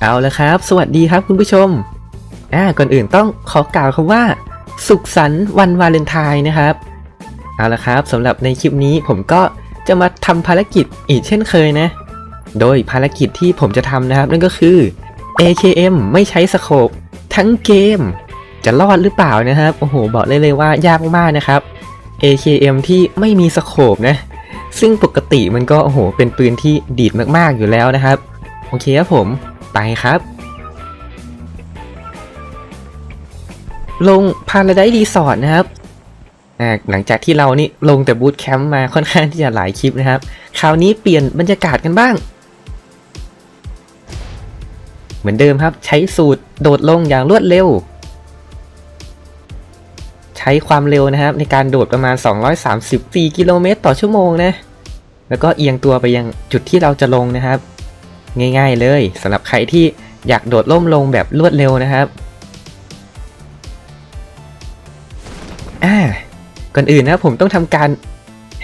เอาละครับ สวัสดีครับคุณผู้ชมอ่าก่อนอื่นต้องขอกล่าวคำว่า สุขสันต์วันวาเลนไทน์นะครับ เอาละครับสำหรับในคลิปนี้ผมก็จะมาทำภารกิจอีกเช่นเคยนะ โดยภารกิจที่ผมจะทำนะครับนั่นก็คือ AKM ไม่ใช้สโคปทั้งเกม จะรอดหรือเปล่านะครับ โอ้โห บอกเลยเลยว่ายากมากนะครับ AKM ที่ไม่มีสโคปนะ ซึ่งปกติมันก็โอ้โหเป็นปืนที่ดีดมากๆอยู่แล้วนะครับ โอเคครับผม ไปครับ ลง Paradise Resort นะครับหลังจากที่เรานี่ลงแต่บูตแคมป์มาค่อนข้างที่จะหลายคลิปนะครับ คราวนี้เปลี่ยนบรรยากาศกันบ้าง เหมือนเดิมครับ ใช้สูตรโดดลงอย่างรวดเร็ว ใช้ความเร็วนะครับ ในการโดดประมาณ 234 กิโลเมตรต่อชั่วโมงนะ แล้วก็เอียงตัวไปยังจุดที่เราจะลงนะครับ ง่าย ๆ เลยสำหรับใครที่อยากโดดล่มลงแบบรวดเร็วนะครับอ่าก่อนอื่นนะครับผมต้องทำการ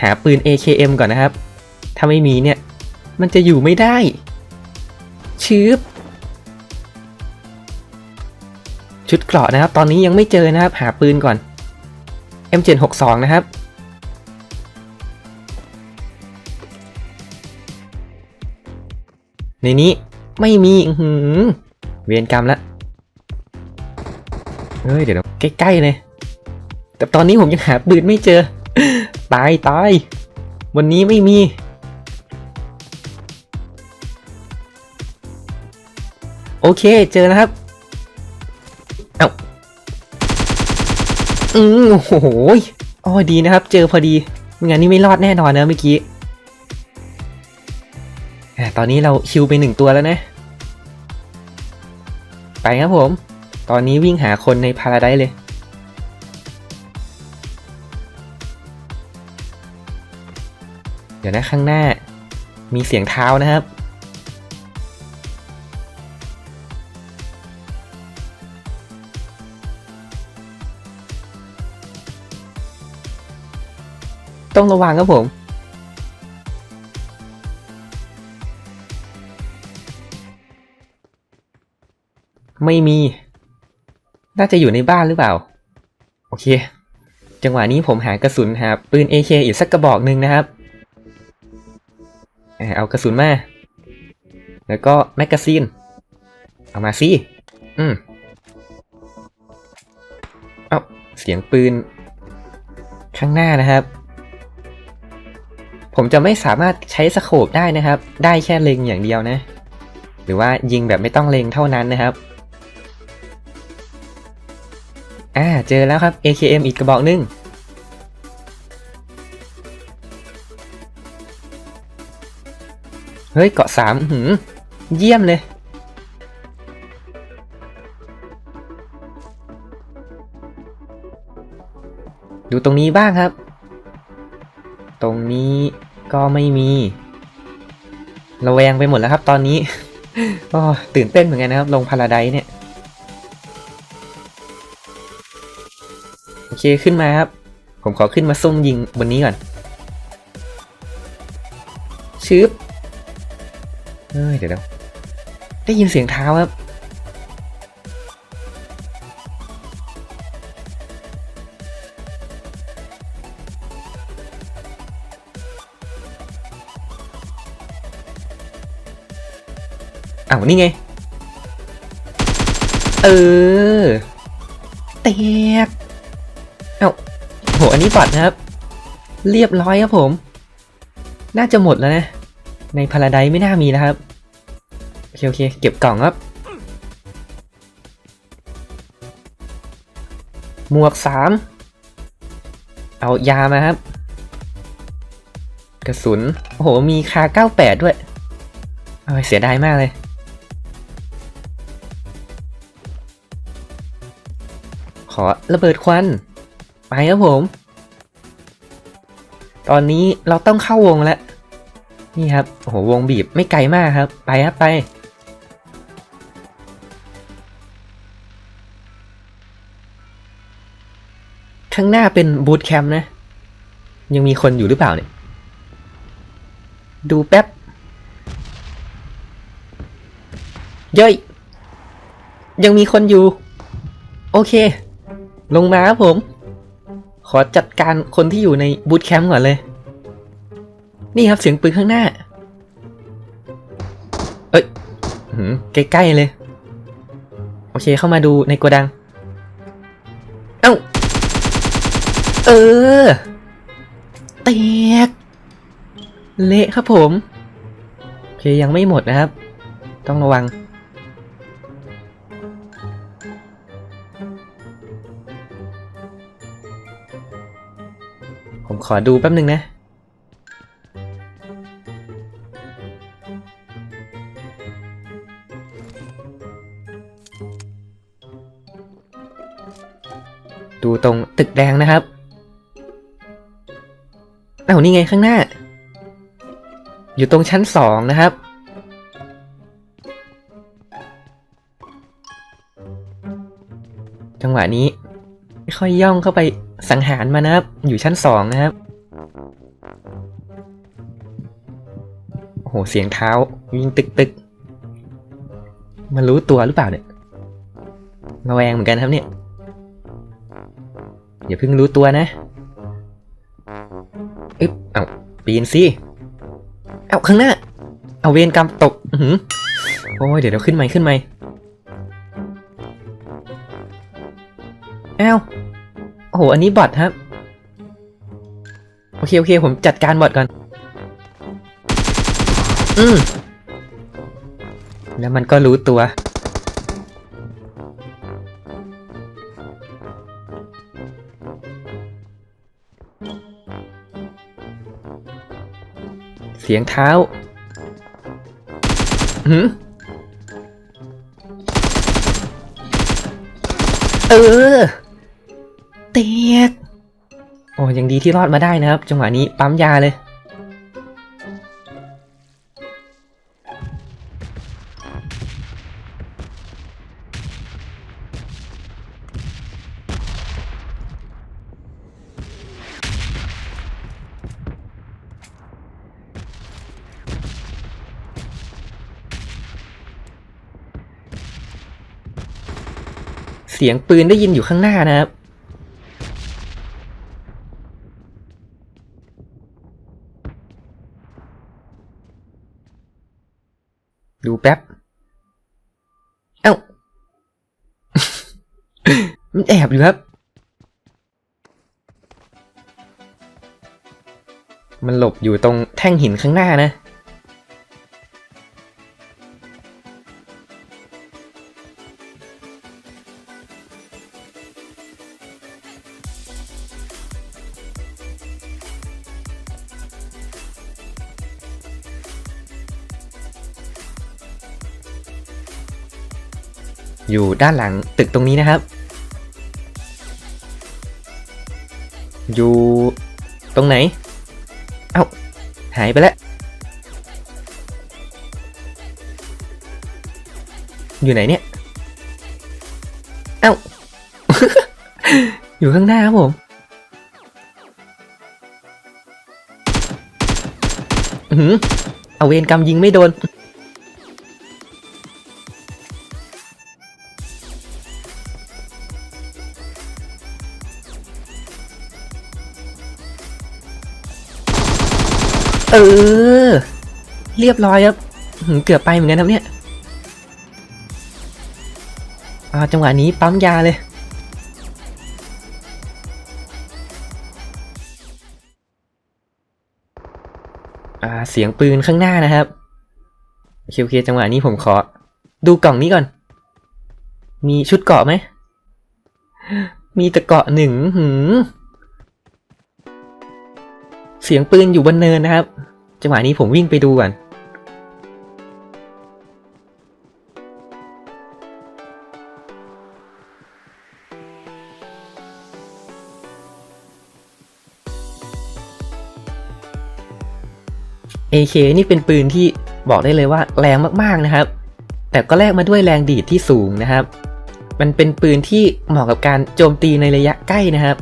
หาปืน AKM ก่อนนะครับ ถ้าไม่มีเนี่ย มันจะอยู่ไม่ได้ ชืบชุดเกราะนะครับ ตอนนี้ยังไม่เจอนะครับ หาปืนก่อน M762 นะครับ ในนี้ไม่มีหือเวียนกรรมละเฮ้ยเดี๋ยวนะใกล้ๆเลยแต่ตอนนี้ผมยังหาปืนไม่เจอ ตายตายวันนี้ไม่มีโอเค เจอแล้วครับ เอาอืมโอ้โห อ๋อดีนะครับ เจอพอดี ไม่งั้นนี่ไม่รอดแน่นอนนะเมื่อกี้ ตอนนี้เราคิวไปหนึ่งตัวแล้วนะ ไปครับผม ตอนนี้วิ่งหาคนในพาราไดเลย เดี๋ยวนะข้างหน้า มีเสียงเท้านะครับต้องระวังครับผม ไม่มี น่าจะอยู่ในบ้านหรือเปล่า โอเค จังหวะนี้ผมหากระสุนหาปืน AK อีกสักกระบอกหนึ่งนะครับอ่าเอากระสุนมา แล้วก็แมกกาซีน เอามาสิ อืม เอาเสียงปืน ข้างหน้านะครับ ผมจะไม่สามารถใช้สโคปได้นะครับ ได้แค่เล็งอย่างเดียวนะหรือว่ายิงแบบไม่ต้องเล็งเท่านั้นนะครับ อ่าเจอแล้วครับ AKM อีกกระบอกหนึงเฮ้ยเกาะสามหืมเยี่ยมเลย ดูตรงนี้บ้างครับ ตรงนี้ก็ไม่มีระแวงไปหมดแล้วครับตอนนี้ ก็ตื่นเต้นเหมือนกันนะครับ ลงพาราไดเนี่ย โอเคขึ้นมาครับ ผมขอขึ้นมาซุ่มยิงบนนี้ก่อนชืบเฮ้ยเดี๋ยวเดี๋ยวได้ยินเสียงเท้าครับ อ้าวนี่ไง เออแตกเอ้าโหอั นนี้บัตนะครับ เรียบร้อยครับผม น่าจะหมดแล้วนะ ในพาราไดไม่น่ามีแล้วครับ โอเคโอเค เก็บกล่องครับ หมวกสามเอายามาครับ กระสุน โอ้โห มีคา 98 ด้วยเอาเสียดายมากเลย ขอระเบิดควัน ไปครับผม ตอนนี้เราต้องเข้าวงแล้ว นี่ครับ โอ้โห วงบีบไม่ไกลมากครับ ไปครับไป ข้างหน้าเป็นบูตแคมป์นะ ยังมีคนอยู่หรือเปล่าเนี่ย ดูแป๊บ เย้ย ยังมีคนอยู่ โอเค ลงมาครับผม ขอจัดการคนที่อยู่ในบูธแคมป์ก่อนเลย นี่ครับเสียงปืนข้างหน้า เอ้ยใกล้ๆเลย โอเคเข้ามาดูในโกดัง เอ้า เออแตก เละครับผม โอเคยังไม่หมดนะครับ ต้องระวัง ขอดูแป๊บหนึ่งนะ ดูตรงตึกแดงนะครับ เอ้านี่ไงข้างหน้า อยู่ตรงชั้นสองนะครับจังหวะนี้ค่อยย่องเข้าไป สังหารมานะครับ อยู่ชั้นสองนะครับโอ้โหเสียงเท้าวิ่งตึกตึกมันรู้ตัวหรือเปล่าเนี่ยระแวงเหมือนกันครับเนี่ยอย่าเพิ่งรู้ตัวนะอึ๊บเอาปีนสิเอาข้างหน้า เอาเวรกรรมตกอือโอ้ยเดี๋ยวเราขึ้นใหม่ขึ้นใหม่อ้าวโอ้โหอันนี้บอทครับ โอเค โอเค ผมจัดการบอทก่อน อืม แล้วมันก็รู้ตัว เสียงเท้าหืมเออ เตียกโอ้ยังดีที่รอดมาได้นะครับ จังหวะนี้ปั๊มยาเลย เสียงปืนได้ยินอยู่ข้างหน้านะครับ ดูแป๊บ เอ้า มันแอบอยู่ครับ มันหลบอยู่ตรงแท่งหินข้างหน้านะ อยู่ด้านหลังตึกตรงนี้นะครับ อยู่ตรงไหน เอ้า หายไปแล้ว อยู่ไหนเนี่ย เอ้า อยู่ข้างหน้าครับผมอื้อหือเอาเวรกรรมยิงไม่โดน เออ เรียบร้อยครับเกือบไปเหมือนกันครับเนี่ยอาจังหวะนี้ปั๊มยาเลย อ่า เสียงปืนข้างหน้านะครับโอเคโอเคจังหวะนี้ผมขอ ดูกล่องนี้ก่อน มีชุดเกาะไหม มีแต่เกาะหนึ่งหืม สียงปืนอยู่บนเนินนะครับ จังหวะนี้ผมวิ่งไปดูก่อน AK นี่เป็นปืนที่บอกได้เลยว่าแรงมากๆนะครับ แต่ก็แลกมาด้วยแรงดีดที่สูงนะครับ มันเป็นปืนที่เหมาะกับการโจมตีในระยะใกล้นะครับ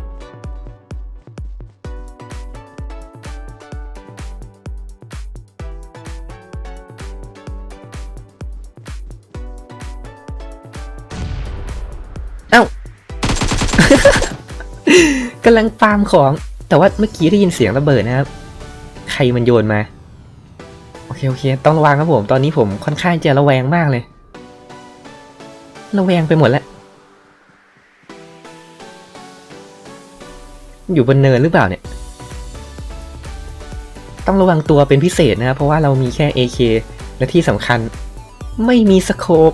กำลังฟาร์มของ แต่ว่าเมื่อกี้ได้ยินเสียงระเบิดนะครับ ใครมันโยนมา โอเคโอเค ต้องระวังครับผม ตอนนี้ผมค่อนข้างจะระแวงมากเลย ระแวงไปหมดแล้ว อยู่บนเนินหรือเปล่าเนี่ย ต้องระวังตัวเป็นพิเศษนะครับ เพราะว่าเรามีแค่ AK และที่สำคัญ ไม่มีสโคป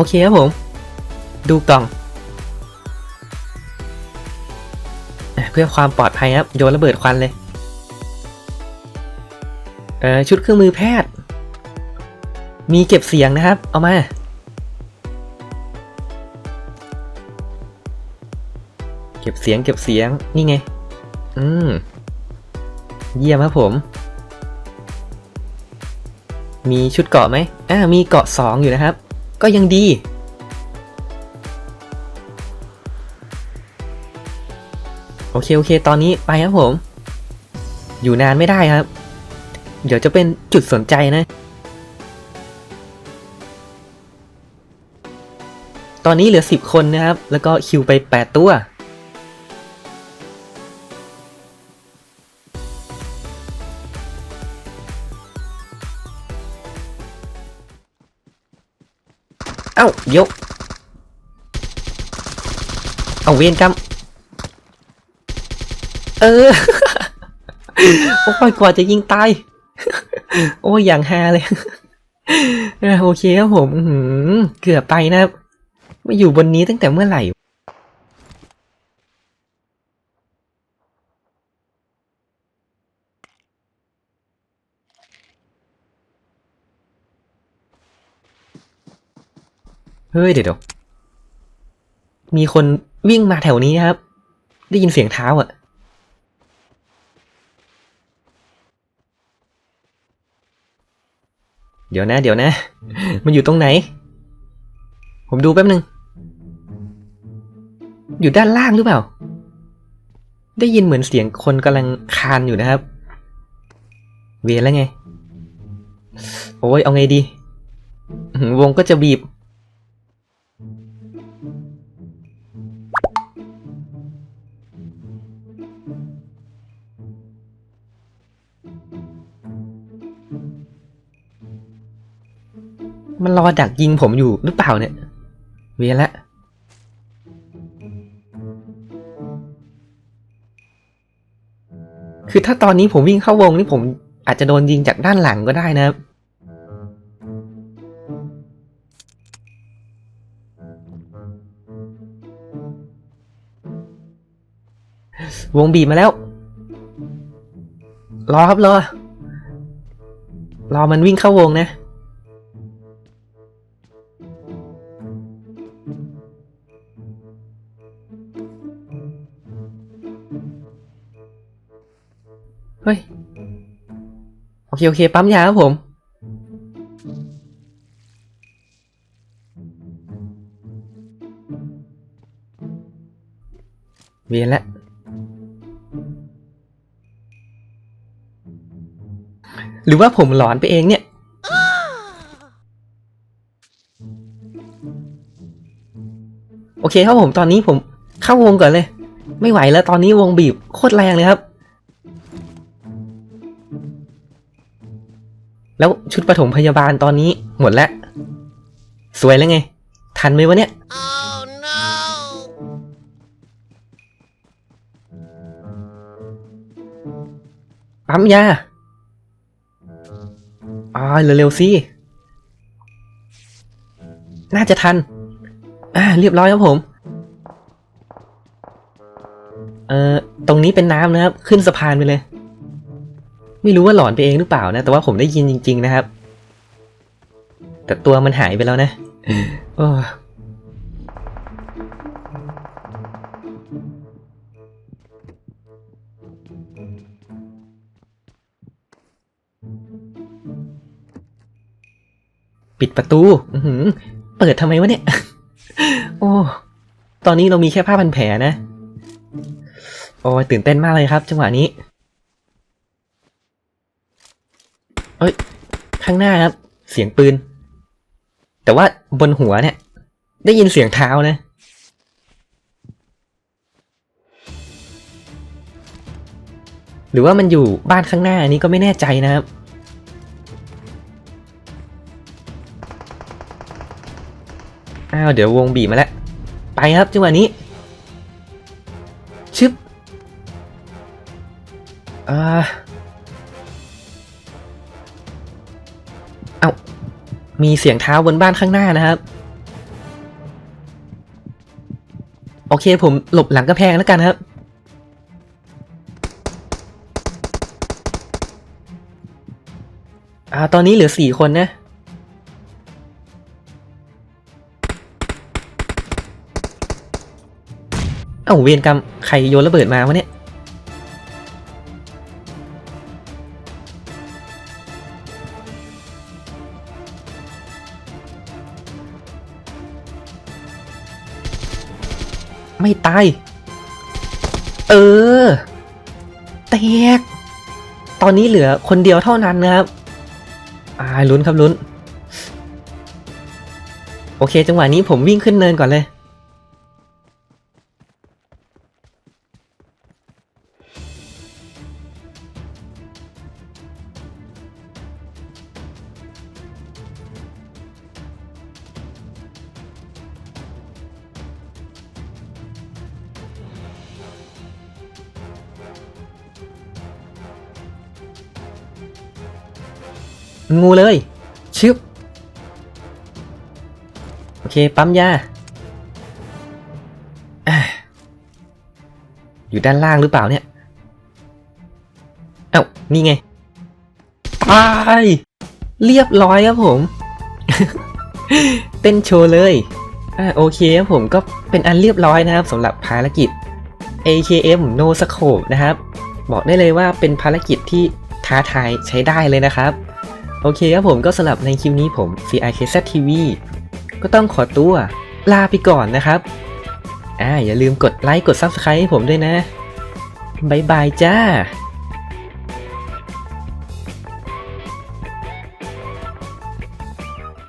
อเคครับผม ดูกล่อง เพื่อความปลอดภัยครับ โยนระเบิดควันเลย เออชุดเครื่องมือแพทย์ มีเก็บเสียงนะครับ เอามาเก็บเสียงเก็บเสียงนี่ไง อืม เยี่ยมครับผม มีชุดเกาะไหมอ่ามีเกาะสองอยู่นะครับ ก็ยังดี โอเค โอเค ตอนนี้ไปครับผม อยู่นานไม่ได้ครับ เดี๋ยวจะเป็นจุดสนใจนะ ตอนนี้เหลือ 10 คนนะครับ แล้วก็คิวไป 8 ตัว อ้าเดี๋ยวเอาเวียนกรรมเออ โอ้ยกว่าจะยิงตาย โอ้ยอย่างฮาเลยโอเคครับผมเกือบไปนะครับมาอยู่บนนี้ตั้งแต่เมื่อไหร่ เฮ้ยเดี๋ยวมีคนวิ่งมาแถวนี้ครับ ได้ยินเสียงเท้าอะ เดี๋ยวนะ เดี๋ยวนะ มันอยู่ตรงไหน ผมดูแป๊บนึง อยู่ด้านล่างหรือเปล่า ได้ยินเหมือนเสียงคนกำลังคานอยู่นะครับ เวียนแล้วไง โอ้ยเอาไงดี วงก็จะบีบ มันรอดักยิงผมอยู่หรือเปล่าเนี่ย เวียนละคือถ้าตอนนี้ผมวิ่งเข้าวงนี่ผมอาจจะโดนยิงจากด้านหลังก็ได้นะครับวงบีบมาแล้ว รอครับรอ รอมันวิ่งเข้าวงนะ เคโอเคปั๊มยาครับผม เวียนแล้วหรือว่าผมหลอนไปเองเนี่ยโอเคครับผมตอนนี้ผมเข้าวงก่อนเลย ไม่ไหวแล้วตอนนี้วงบีบโคตรแรงเลยครับ แล้วชุดปฐมพยาบาลตอนนี้หมดแล้ว สวยแล้วไง ทันไหมวะเนี่ย Oh no! ปั๊มยาอ่าเร็วๆสิ น่าจะทัน อ่า เรียบร้อยครับผม เอ่อ ตรงนี้เป็นน้ำนะครับ ขึ้นสะพานไปเลย ไม่รู้ว่าหลอนไปเองหรือเปล่านะ แต่ว่าผมได้ยินจริง ๆ นะครับ แต่ตัวมันหายไปแล้วนะโอ้ปิดประตูอืเปิดทำไมวะเนี่ย โอ้ ตอนนี้เรามีแค่ผ้าพันแผลนะ โอ้ตื่นเต้นมากเลยครับ จังหวะนี้ เอ้ย ข้างหน้าครับ เสียงปืน แต่ว่าบนหัวเนี่ย ได้ยินเสียงเท้านะ หรือว่ามันอยู่บ้านข้างหน้าอันนี้ก็ไม่แน่ใจนะครับอ้าวเดี๋ยววงบีมาแล้ว ไปครับจังหวะนี้ ชึบอ่า มีเสียงเท้าบนบ้านข้างหน้านะครับ โอเคผมหลบหลังกระแพงแล้วกันครับ อ่าตอนนี้เหลือสี่คนนะเอ้าเวรกรรมใครโยนระเบิดมาวะเนี่ย ไม่ตาย เออ แตก ตอนนี้เหลือคนเดียวเท่านั้นนะครับ อ่าลุ้นครับลุ้น โอเค จังหวะนี้ผมวิ่งขึ้นเนินก่อนเลย งูเลย ชึบ โอเค ปั๊มยาอยู่ด้านล่างหรือเปล่าเนี่ย เอ้า นี่ไงตายเรียบร้อยครับผม เต้นโชว์เลย อ่าโอเคครับผมก็เป็นอันเรียบร้อยนะครับสำหรับภารกิจ AKM No Scope นะครับ บอกได้เลยว่าเป็นภารกิจที่ท้าทายใช้ได้เลยนะครับ โอเคครับผมก็สำหรับในคลิปนี้ผม CIKZ TV ก็ต้องขอตัวลาไปก่อนนะครับ อ่าอย่าลืมกดไลค์กด Subscribe ให้ผมด้วยนะ บ๊ายบายจ้า